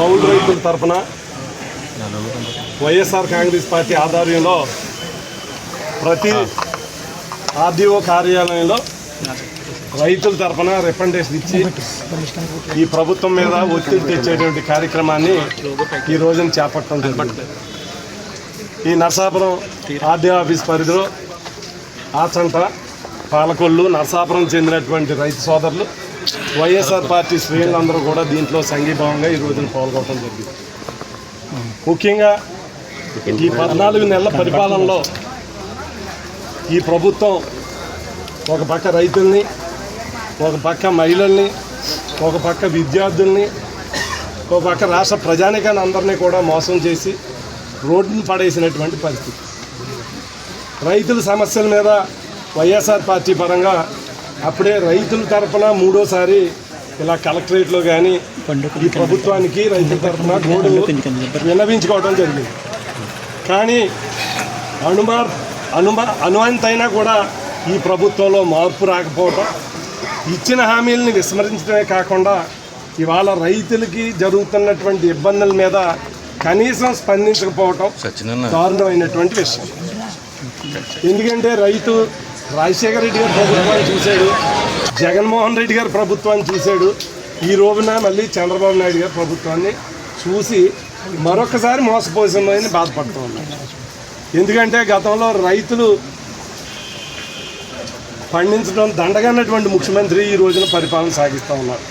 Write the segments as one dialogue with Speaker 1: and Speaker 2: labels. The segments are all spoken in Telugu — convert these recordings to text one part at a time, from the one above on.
Speaker 1: కౌలు రైతుల తరఫున వైఎస్ఆర్ కాంగ్రెస్ పార్టీ ఆధ్వర్యంలో ప్రతి ఆర్డీఓ కార్యాలయంలో రైతుల తరఫున రిప్రజెంటేషన్ ఇచ్చి ఈ ప్రభుత్వం మీద ఒత్తిడి తెచ్చేటువంటి కార్యక్రమాన్ని ఈ రోజున చేపట్టడం జరిగింది. ఈ నర్సాపురం ఆర్డీఓ ఆఫీస్ పరిధిలో ఆచంట పాలకొల్లు నరసాపురం చెందినటువంటి రైతు సోదరులు వైఎస్ఆర్ పార్టీ శ్రేణులందరూ కూడా దీంట్లో సంఘీభావంగా ఈ రోజున పాల్గొనడం జరిగింది. ముఖ్యంగా ఈ పద్నాలుగు నెలల పరిపాలనలో ఈ ప్రభుత్వం ఒక పక్క రైతుల్ని ఒక పక్క మహిళల్ని ఒక పక్క విద్యార్థుల్ని ఒక పక్క రాష్ట్ర ప్రజానికాన్ని అందరినీ కూడా మోసం చేసి రోడ్డును పడేసినటువంటి పరిస్థితి. రైతుల సమస్యల మీద వైఎస్ఆర్ పార్టీ పరంగా అప్పుడే రైతుల తరఫున మూడోసారి ఇలా కలెక్టరేట్లో కానీ ఈ ప్రభుత్వానికి రైతుల తరఫున గోడు విన్నవించుకోవడం జరిగింది. కానీ అనుమా అనుమా అనుమంతైనా కూడా ఈ ప్రభుత్వంలో మార్పు రాకపోవటం ఇచ్చిన హామీలని విస్మరించడమే కాకుండా ఇవాళ రైతులకి జరుగుతున్నటువంటి ఇబ్బందుల మీద కనీసం స్పందించకపోవటం దారుణమైనటువంటి విషయం. ఎందుకంటే రైతు రాజశేఖర రెడ్డి గారు ప్రభుత్వాన్ని చూశాడు. జగన్మోహన్ రెడ్డి గారు ప్రభుత్వాన్ని చూశాడు. ఈ రోజున మళ్ళీ చంద్రబాబు నాయుడు గారి ప్రభుత్వాన్ని చూసి మరొకసారి మోసపోసిందని బాధపడుతూ ఉన్నాడు ఎందుకంటే గతంలో రైతులు పండించడం దండగన్నటువంటి ముఖ్యమంత్రి ఈ రోజున పరిపాలన సాగిస్తూ ఉన్నారు.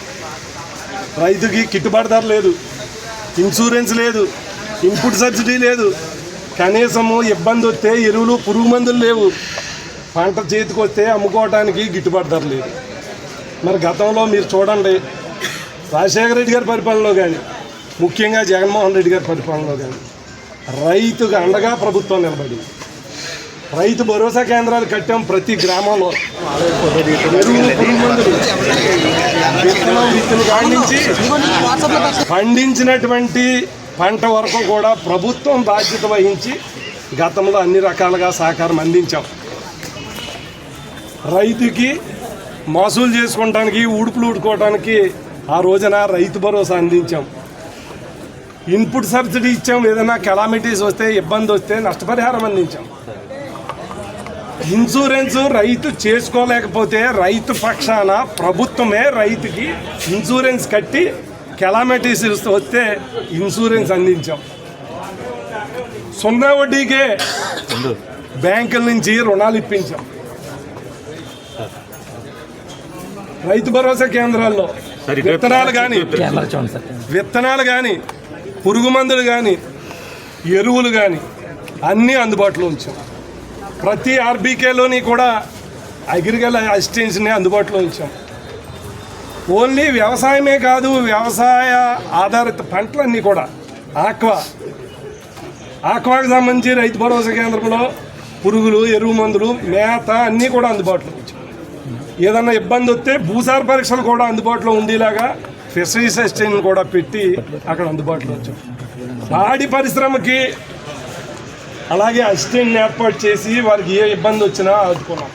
Speaker 1: రైతుకి గిట్టుబాటు ధర లేదు. ఇన్సూరెన్స్ లేదు. ఇన్పుట్ సబ్సిడీ లేదు. కనీసము ఇబ్బంది వస్తే ఎరువులు పురుగు మందులు లేవు. పంట చేతికి వస్తే అమ్ముకోవడానికి గిట్టుబాటు ధర లేదు. మరి గతంలో మీరు చూడండి రాజశేఖర రెడ్డి గారి పరిపాలనలో కానీ ముఖ్యంగా జగన్మోహన్ రెడ్డి గారి పరిపాలనలో కానీ రైతుకు అండగా ప్రభుత్వం నిలబడింది. రైతు భరోసా కేంద్రాలు కట్టాం ప్రతి గ్రామంలో. పండించినటువంటి పంట వరకు కూడా ప్రభుత్వం బాధ్యత వహించి గతంలో అన్ని రకాలుగా సహకారం అందించాం. రైతుకి మోసూలు చేసుకోవడానికి ఉడుపులు ఉడుకోవడానికి ఆ రోజున రైతు భరోసా అందించాం. ఇన్పుట్ సబ్సిడీ ఇచ్చాం ఏదైనా కెలామిటీస్ వస్తే ఇబ్బంది వస్తే నష్టపరిహారం అందించాం. ఇన్సూరెన్స్ రైతు చేసుకోలేకపోతే రైతు పక్షాన ప్రభుత్వమే రైతుకి ఇన్సూరెన్స్ కట్టి కెలామిటీస్ వస్తే ఇన్సూరెన్స్ అందించాం. సున్నా వడ్డీకే బ్యాంకుల నుంచి రుణాలు ఇప్పించాం. రైతు భరోసా కేంద్రాల్లో విత్తనాలు కానీ విత్తనాలు కానీ పురుగు మందులు కానీ ఎరువులు కానీ అన్నీ అందుబాటులో ఉంచాం. ప్రతి ఆర్బీకేలోని కూడా అగ్రికల్చర్ అసిస్టెన్స్ని అందుబాటులో ఉంచాం. ఓన్లీ వ్యవసాయమే కాదు వ్యవసాయ ఆధారిత పంటలన్నీ కూడా ఆక్వా. ఆక్వాకి సంబంధించి రైతు భరోసా కేంద్రంలో పురుగులు ఎరువు మందులు మేత అన్నీ కూడా అందుబాటులో ఉంచాం. ఏదన్నా ఇబ్బంది వస్తే భూసార పరీక్షలు కూడా అందుబాటులో ఉండేలాగా ఫిషరీస్ అసిస్టెంట్ కూడా పెట్టి అక్కడ అందుబాటులో వచ్చాం. పాడి పరిశ్రమకి అలాగే అసిస్టెంట్ ఏర్పాటు చేసి వారికి ఏ ఇబ్బంది వచ్చినా ఆదుకున్నాం.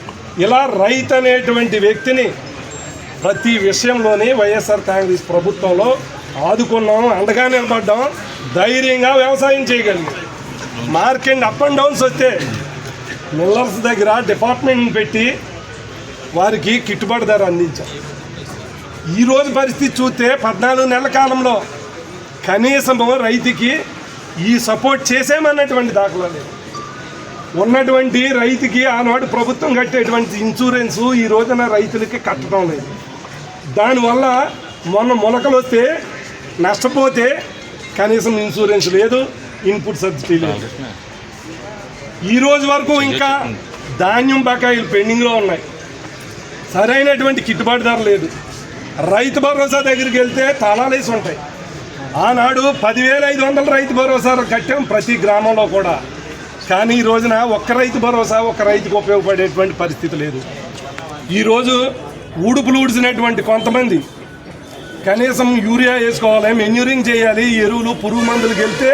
Speaker 1: ఇలా రైతు అనేటువంటి వ్యక్తిని ప్రతి విషయంలోనే వైఎస్ఆర్ కాంగ్రెస్ ప్రభుత్వంలో ఆదుకున్నాం అండగా నిలబడ్డాం ధైర్యంగా వ్యవసాయం చేయగలిగాం. మార్కెట్ అప్ అండ్ డౌన్స్ వస్తే మిల్లర్స్ దగ్గర డిపార్ట్మెంట్ పెట్టి వారికి గిట్టుబాటు ధర అందించాం. ఈరోజు పరిస్థితి చూస్తే పద్నాలుగు నెలల కాలంలో కనీసము రైతుకి ఈ సపోర్ట్ చేసామన్నటువంటి దాఖలా లేదు. ఉన్నటువంటి రైతుకి ఆనాడు ప్రభుత్వం కట్టేటువంటి ఇన్సూరెన్స్ ఈ రోజున రైతులకి కట్టడం లేదు. దానివల్ల మొన్న మొలకలు వస్తే నష్టపోతే కనీసం ఇన్సూరెన్స్ లేదు ఇన్పుట్ సబ్సిడీ లేదు. ఈ రోజు వరకు ఇంకా ధాన్యం బకాయిలు పెండింగ్లో ఉన్నాయి. సరైనటువంటి గిట్టుబాటు ధర లేదు. రైతు భరోసా దగ్గరికి వెళ్తే తాళాలేసి ఉంటాయి. ఆనాడు పదివేల ఐదు వందల రైతు భరోసా కట్టాం ప్రతి గ్రామంలో కూడా. కానీ ఈ రోజున ఒక్క రైతు భరోసా ఒక్క రైతుకు ఉపయోగపడేటువంటి పరిస్థితి లేదు. ఈరోజు ఊడుపులు ఊడిసినటువంటి కొంతమంది కనీసం యూరియా వేసుకోవాలి మెన్యూరింగ్ చేయాలి ఎరువులు పురుగు మందులకు వెళ్తే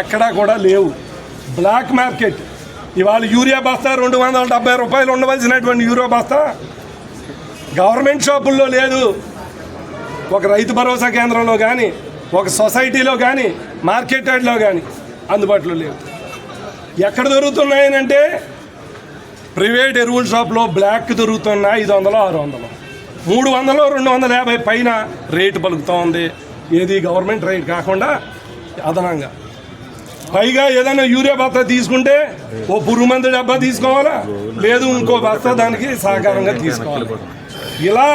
Speaker 1: ఎక్కడా కూడా లేవు. Black market. ఇవాళ యూరియా బస్తా రెండు వందల డెబ్బై రూపాయలు ఉండవలసినటువంటి యూరియా బస్తా గవర్నమెంట్ షాపుల్లో లేదు. ఒక రైతు భరోసా కేంద్రంలో కానీ ఒక సొసైటీలో కానీ మార్కెట్ యార్డ్లో కానీ అందుబాటులో లేవు. ఎక్కడ దొరుకుతున్నాయనంటే ప్రైవేట్ ఎరువుల షాప్లో బ్లాక్ దొరుకుతున్న ఐదు వందలు ఆరు వందలు మూడు వందలు రెండు వందల యాభై పైన రేటు పలుకుతూ ఉంది ఏది గవర్నమెంట్ రేట్ కాకుండా అదనంగా. పైగా ఏదైనా యూరియా బస్తా తీసుకుంటే ఓ పురుగు మందు డబ్బా తీసుకోవాలా? లేదు ఇంకో బస్తా దానికి సహకారంగా తీసుకోవాలి. ఇలా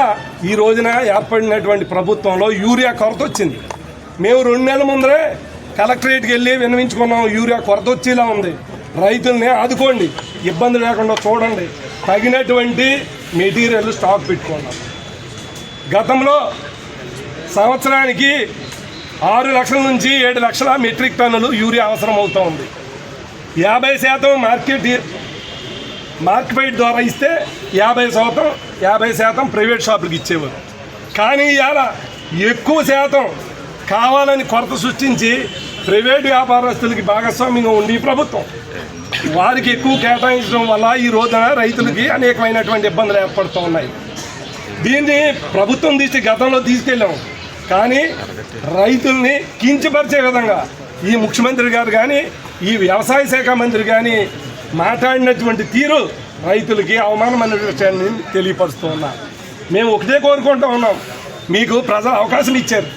Speaker 1: ఈ రోజున ఏర్పడినటువంటి ప్రభుత్వంలో యూరియా కొరత వచ్చింది. మేము రెండు నెలల ముందరే కలెక్టరేట్కి వెళ్ళి విన్నవించుకున్నాం యూరియా కొరత వచ్చేలా ఉంది. రైతుల్ని ఆదుకోండి ఇబ్బంది లేకుండా చూడండి. తగినటువంటి మెటీరియల్ స్టాక్ పెట్టుకున్నాం గతంలో సంవత్సరానికి ఆరు లక్షల నుంచి ఏడు లక్షల మెట్రిక్ టన్నులు యూరియా అవసరం అవుతూ ఉంది. యాభై శాతం మార్కెట్ మార్కెట్ ద్వారా ఇస్తే యాభై శాతం యాభై శాతం ప్రైవేట్ షాపులకు ఇచ్చేవారు. కానీ ఇలా ఎక్కువ శాతం కావాలని కొరత సృష్టించి ప్రైవేట్ వ్యాపారస్తులకి భాగస్వామ్యంగా ఉండి ప్రభుత్వం. వారికి ఎక్కువ కేటాయించడం వల్ల ఈ రోజున రైతులకి అనేకమైనటువంటి ఇబ్బందులు ఏర్పడుతూ ఉన్నాయి. దీన్ని ప్రభుత్వం తీసి గతంలో తీసుకెళ్ళాం. కానీ రైతుల్ని కించపరిచే విధంగా ఈ ముఖ్యమంత్రి గారు కానీ ఈ వ్యవసాయ శాఖ మంత్రి కానీ మాట్లాడినటువంటి తీరు రైతులకి అవమానమైన విషయాన్ని తెలియపరుస్తూ ఉన్నా మేము ఒకటే కోరుకుంటూ ఉన్నాం. మీకు ప్రజలు అవకాశం ఇచ్చారు.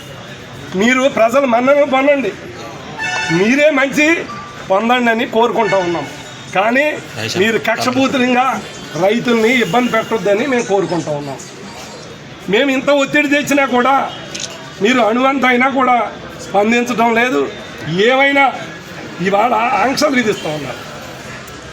Speaker 1: మీరు ప్రజలు మన్నను పొందండి. మీరే మంచి పొందండి అని కోరుకుంటూ ఉన్నాం. కానీ మీరు కక్షపూతులంగా రైతుల్ని ఇబ్బంది పెట్టొద్దని మేము కోరుకుంటూ ఉన్నాం. మేము ఇంత ఒత్తిడి తెచ్చినా కూడా మీరు అణువంత అయినా కూడా స్పందించడం లేదు. ఏమైనా ఇవాళ ఆంక్షలు విధిస్తూ ఉన్నారు.